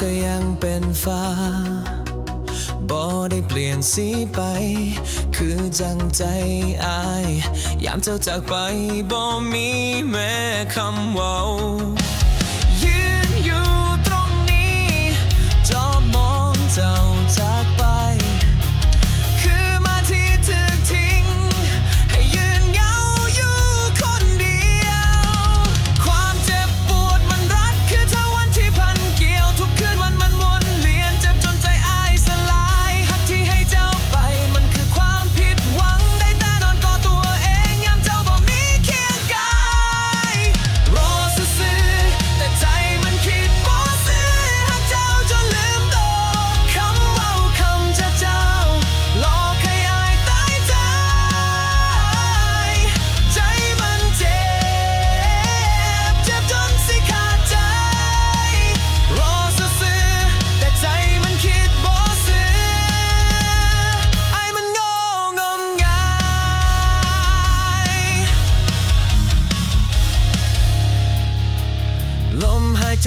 ก็ยังเป็นฟ้าบ่ได้เปลี่ยนสีไป คือจังใจอาย ยามเจ้าจากไปบ่มีแม้คำว่า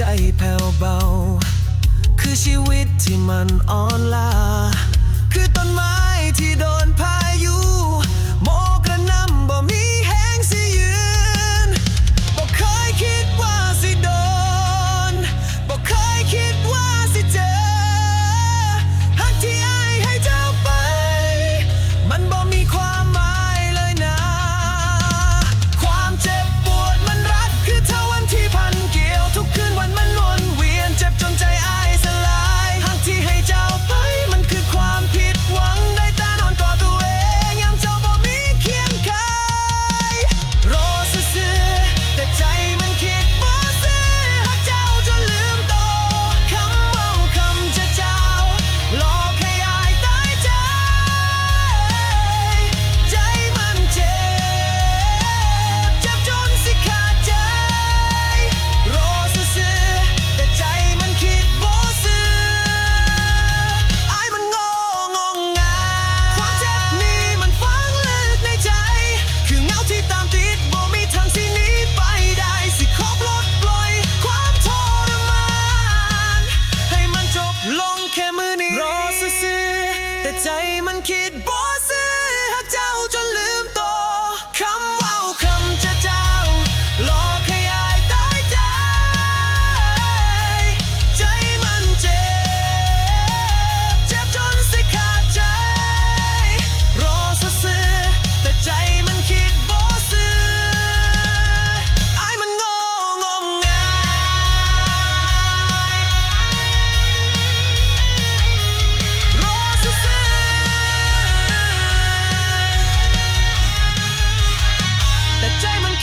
ใจแผ่วเบา คือชีวิตที่มันอ่อนล้า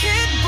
it